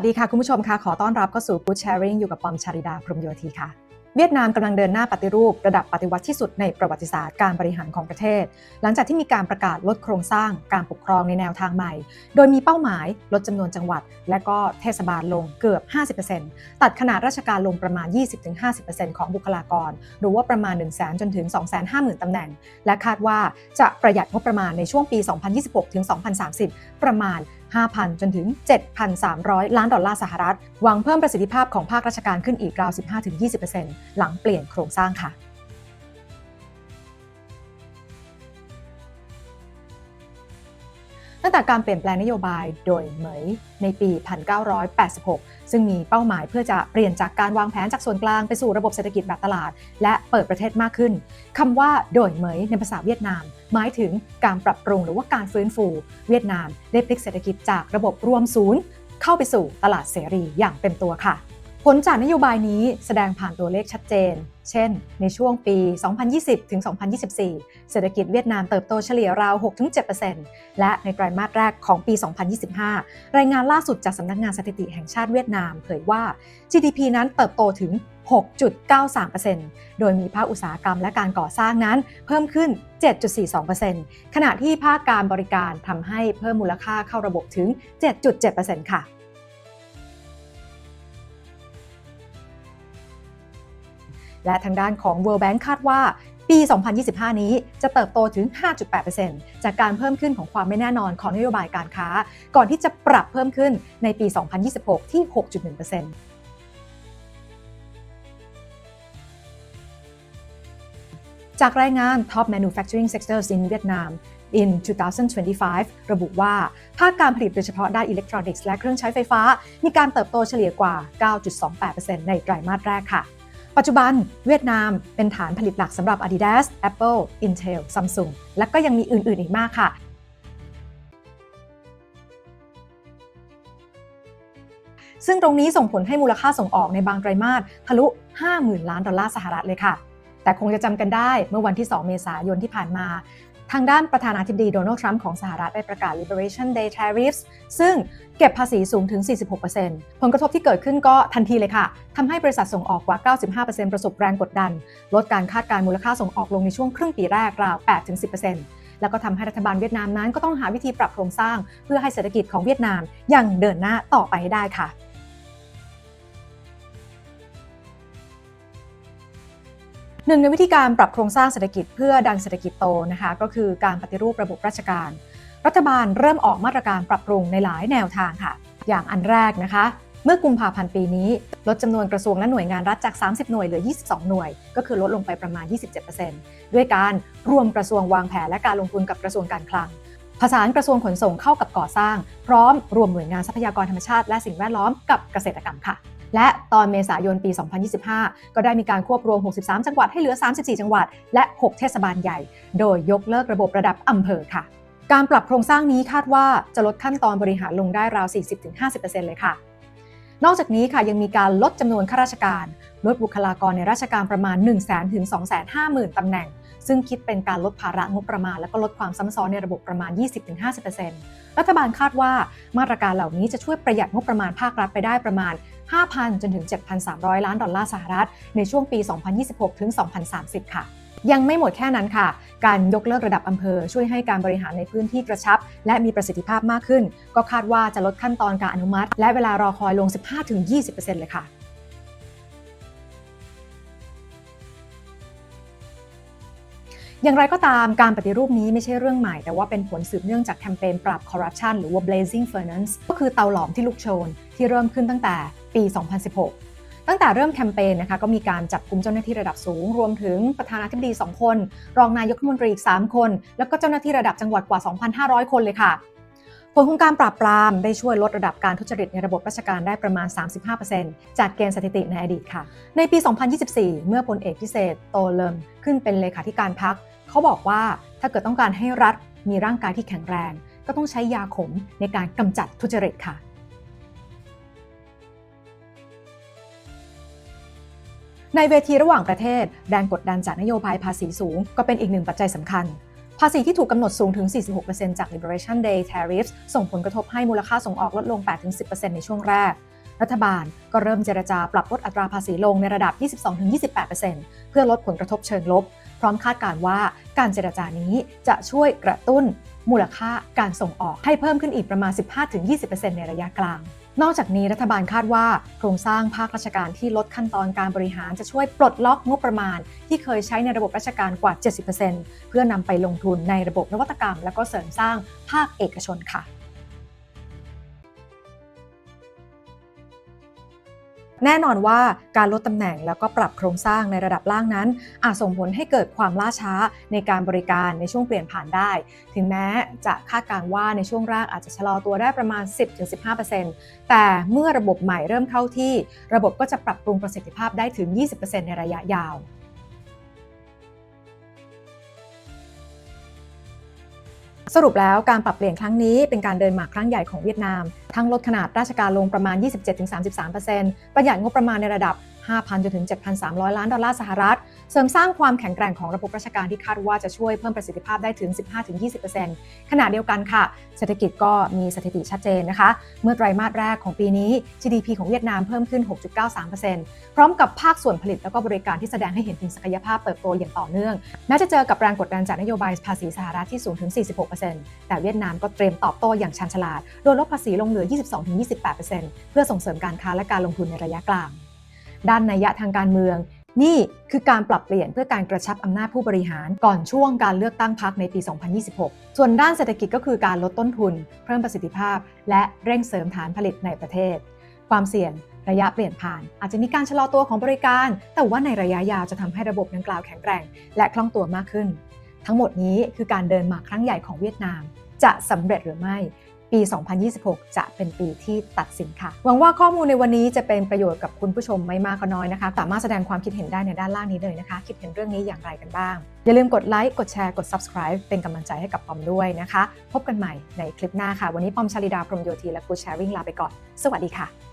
วัสดีค่ะ คุณผู้ชมค่ะ ขอต้อนรับเข้าสู่ Good Sharing อยู่กับปอมชาริดาพรหมโยธีค่ะ เวียดนามกำลังเดินหน้าปฏิรูประดับปฏิวัติที่สุดในประวัติศาสตร์การบริหารของประเทศ หลังจากที่มีการประกาศลดโครงสร้างการปกครองในแนวทางใหม่ โดยมีเป้าหมายลดจำนวนจังหวัด และก็เทศบาลลงเกือบ 50%ตัดขนาดราชการลงประมาณ 20-50%ของบุคลากร หรือว่าประมาณ 1 0 0 0 0 0จนถึง 250,000ตำแหน่ง และคาดว่าจะประหยัดงบประมาณในช่วงปี 2026-2030 ประมาณ 5,000 จนถึง 7,300 ล้านดอลลาร์สหรัฐ หวังเพิ่มประสิทธิภาพของภาคราชการขึ้นอีกราว 15-20%หลังเปลี่ยนโครงสร้างค่ะ ตั้งแต่การเปลี่ยนแปลงนโยบายโดยเหมยในปี 1986 ซึ่งมีเป้าหมายเพื่อจะเปลี่ยนจากการวางแผนจากส่วนกลางไปสู่ระบบเศรษฐกิจแบบตลาด และเปิดประเทศมากขึ้นคำว่าโดยเหมยในภาษาเวียดนาม หมายถึงการปรับปรุงหรือว่าการฟื้นฟู เวียดนามได้พลิกเศรษฐกิจจากระบบรวมศูนย์ เข้าไปสู่ตลาดเสรีอย่างเต็มตัวค่ะ ลจากนโยบายนี้แสดงผ่านตัวเลขชัดเจน เช่น ในช่วงปี 2020 ถึง 2024 เศรษฐกิจเวียดนามเติบโตเฉลี่ยราว 6-7%และในไตรมาสแรกของปี 2025 รายงานล่าสุดจากสำนักงานสถิติแห่งชาติเวียดนามเผยว่า GDP นั้นเติบโตถึง 6.93%โดยมีภาคอุตสาหกรรมและการก่อสร้างนั้นเพิ่มขึ้น 7.42%ขณะที่ภาคการบริการทำให้เพิ่มมูลค่าเข้าระบบถึง 7.7%ค่ะ และทางด้านของ World Bank คาดว่าปี 2025 นี้จะเติบโตถึง 5.8%จากการเพิ่มขึ้นของความไม่แน่นอนของนโยบายการค้า ก่อนที่จะปรับเพิ่มขึ้นในปี 2026 ที่ 6.1%จากรายงาน Top Manufacturing Sectors in Vietnam in 2025 ระบุว่า ภาคการผลิตโดยเฉพาะด้านอิเล็กทรอนิกส์และเครื่องใช้ไฟฟ้า มีการเติบโตเฉลี่ยกว่า 9.28%ในไตรมาสแรกค่ะ ปัจจุบันเวียดนามเป็นฐานผลิตหลักสำหรับ Adidas, Apple, Intel, Samsung และก็ยังมีอื่น ๆ อีกมากค่ะซึ่งตรงนี้ส่งผลให้มูลค่าส่งออกในบางไตรมาสทะลุ 50,000 ล้านดอลลาร์สหรัฐเลยค่ะ แต่คงจะจำกันได้เมื่อวันที่ 2 เมษายนที่ผ่านมา ทางด้านประธานาธิบดีโดนัลด์ทรัมป์ของสหรัฐได้ประกาศ Liberation Day Tariffs ซึ่งเก็บภาษีสูงถึง 46%ผลกระทบที่เกิดขึ้นก็ทันทีเลยค่ะ ทำให้บริษัทส่งออกกว่า 95%ประสบแรงกดดัน ลดการคาดการมูลค่าส่งออกลงในช่วงครึ่งปีแรกราว 8-10%แล้วก็ทำให้รัฐบาลเวียดนามนั้นก็ต้องหาวิธีปรับโครงสร้าง เพื่อให้เศรษฐกิจของเวียดนามยังเดินหน้าต่อไปให้ได้ค่ะ หนึ่งในวิธีการปรับโครงสร้างเศรษฐกิจเพื่อดันเศรษฐกิจโตนะคะก็คือการปฏิรูประบบราชการ รัฐบาลเริ่มออกมาตรการปรับปรุงในหลายแนวทางค่ะ อย่างอันแรกนะคะ เมื่อกุมภาพันธ์ปีนี้ ลดจำนวนกระทรวงและหน่วยงานรัฐจาก 30 หน่วยเหลือ 22 หน่วย ก็คือลดลงไปประมาณ 27%ด้วยการรวมกระทรวงวางแผนและการลงทุนกับกระทรวงการคลังผสานกระทรวงขนส่งเข้ากับก่อสร้าง พร้อมรวมหน่วยงานทรัพยากรธรรมชาติและสิ่งแวดล้อมกับเกษตรกรรมค่ะ และตอนเมษายนปี 2025 ก็ได้มีการควบรวม 63 จังหวัดให้เหลือ 34 จังหวัด และ 6 เทศบาลใหญ่ โดยยกเลิกระบบระดับอำเภอค่ะ การปรับโครงสร้างนี้คาดว่าจะลดขั้นตอนบริหารลงได้ราว 40-50%เลยค่ะนอกจากนี้ค่ะยังมีการลดจำนวนข้าราชการ ลดบุคลากรในราชการประมาณ 1 0 0 0 0 0ถึง250,000ตำแหน่ง ซึ่งคิดเป็นการลดภาระงบประมาณ และก็ลดความซ้ำซ้อนในระบบประมาณ 20-50%รัฐบาลคาดว่ามาตรการเหล่านี้จะช่วยประหยัดงบประมาณภาครัฐไปได้ประมาณ 5,000 จนถึง 7,300 ล้านดอลลาร์สหรัฐ ในช่วงปี 2026 ถึง 2030 ค่ะยังไม่หมดแค่นั้นค่ะ การยกเลิกระดับอำเภอ ช่วยให้การบริหารในพื้นที่กระชับ และมีประสิทธิภาพมากขึ้น ก็คาดว่าจะลดขั้นตอนการอนุมัติ และเวลารอคอยลง 15-20%เลยค่ะ อย่างไรก็ตามการปฏิรูปนี้ไม่ใช่เรื่องใหม่ แต่ว่าเป็นผลสืบเนื่องจากแคมเปญปราบคอร์รัปชันหรือว่า blazing furnace ก็คือเตาหลอมที่ลุกโชน ที่เริ่มขึ้นตั้งแต่ปี 2016 ตั้งแต่เริ่มแคมเปญนะคะก็มีการจับกลุ่มเจ้าหน้าที่ระดับสูง รวมถึงประธานาธิบดี 2 คน รองนายกรัฐมนตรีอีก 3 คน แล้วก็เจ้าหน้าที่ระดับจังหวัดกว่า 2,500 คนเลยค่ะผลของการปราบปรามได้ช่วยลดระดับการทุจริตในระบบราชการได้ประมาณ 35%จากเกณฑ์สถิติในอดีตค่ะ ในปี 2024 เมื่อพลเอกพิเศษ โตเลิมขึ้นเป็นเลขาธิการพรรค เขาบอกว่าถ้าเกิดต้องการให้รัฐมีร่างกายที่แข็งแรง ก็ต้องใช้ยาขมในการกำจัดทุจริตค่ะ ในเวทีระหว่างประเทศ แรงกดดันจากนโยบายภาษีสูง ก็เป็นอีกหนึ่งปัจจัยสำคัญภาษีที่ถูกกำหนดสูงถึง 46%จาก Liberation Day Tariffs ส่งผลกระทบให้มูลค่าส่งออกลดลง 8-10%ในช่วงแรก รัฐบาลก็เริ่มเจรจาปรับลดอัตราภาษีลงในระดับ 22-28%เพื่อลดผลกระทบเชิงลบ พร้อมคาดการ์ว่าการเจรจานี้จะช่วยกระตุ้น มูลค่าการส่งออกให้เพิ่มขึ้นอีกประมาณ 15-20%ในระยะกลางนอกจากนี้รัฐบาลคาดว่าโครงสร้างภาคราชการที่ลดขั้นตอนการบริหารจะช่วยปลดล็อกงบประมาณ ที่เคยใช้ในระบบราชการกว่า 70%เพื่อนำไปลงทุนในระบบนวัตกรรม และก็เสริมสร้างภาคเอกชนค่ะ แน่นอนว่าการลดตำแหน่งแล้วก็ปรับโครงสร้างในระดับล่างนั้น อาจส่งผลให้เกิดความล่าช้าในการบริการในช่วงเปลี่ยนผ่านได้ ถึงแม้จะคาดการว่าในช่วงแรกอาจจะชะลอตัวได้ประมาณ 10-15%แต่เมื่อระบบใหม่เริ่มเข้าที่ ระบบก็จะปรับปรุงประสิทธิภาพได้ถึง 20%ในระยะยาว สรุปแล้วการปรับเปลี่ยนครั้งนี้เป็นการเดินหมากครั้งใหญ่ของเวียดนาม ทั้งลดขนาดราชการลงประมาณ 27-33%ประหยัดงบประมาณในระดับ 5,000 จนถึง 7,300 ล้านดอลลาร์สหรัฐ เสริมสร้างความแข็งแกร่งของระบบราชการที่คาดว่าจะช่วยเพิ่มประสิทธิภาพได้ถึง 15-20%ขณะเดียวกันค่ะ เศรษฐกิจก็มีสถิติชัดเจนนะคะ เมื่อไตรมาสแรกของปีนี้ GDP ของเวียดนามเพิ่มขึ้น 6.93%พร้อมกับภาคส่วนผลิตและก็บริการที่แสดงให้เห็นถึงศักยภาพเติบโตอย่างต่อเนื่องแม้จะเจอกับแรงกดดันจากนโยบายภาษีสหรัฐที่สูงถึง 46%แต่เวียดนามก็เตรียมตอบโต้อย่างชันฉลาด โดยลดภาษีลงเหลือ 22-28%เพื่อส่งเสริมการค้าและการลงทุนในระยะกลาง ด้านนัยยะทางการเมือง นี่คือการปรับเปลี่ยนเพื่อการกระชับอำนาจผู้บริหารก่อนช่วงการเลือกตั้งพรรคในปี 2026 ส่วนด้านเศรษฐกิจก็คือการลดต้นทุน เพิ่มประสิทธิภาพ และเร่งเสริมฐานผลิตในประเทศ ความเสี่ยงระยะเปลี่ยนผ่าน อาจจะมีการชะลอตัวของบริการ แต่ว่าในระยะยาวจะทำให้ระบบดังกล่าวแข็งแกร่ง และคล่องตัวมากขึ้น ทั้งหมดนี้คือการเดินหมากครั้งใหญ่ของเวียดนาม จะสำเร็จหรือไม่ ปี 2026 จะเป็นปีที่ตัดสินค่ะ หวังว่าข้อมูลในวันนี้จะเป็นประโยชน์กับคุณผู้ชมไม่มากก็น้อยนะคะ สามารถแสดงความคิดเห็นได้ในด้านล่างนี้เลยนะคะ คิดเห็นเรื่องนี้อย่างไรกันบ้าง อย่าลืมกดไลค์ กดแชร์ กด subscribe เป็นกำลังใจให้กับปอมด้วยนะคะ พบกันใหม่ในคลิปหน้าค่ะ วันนี้ปอมชาลิดาพรหมโยธีและกูแชร์วิ่งลาไปก่อน สวัสดีค่ะ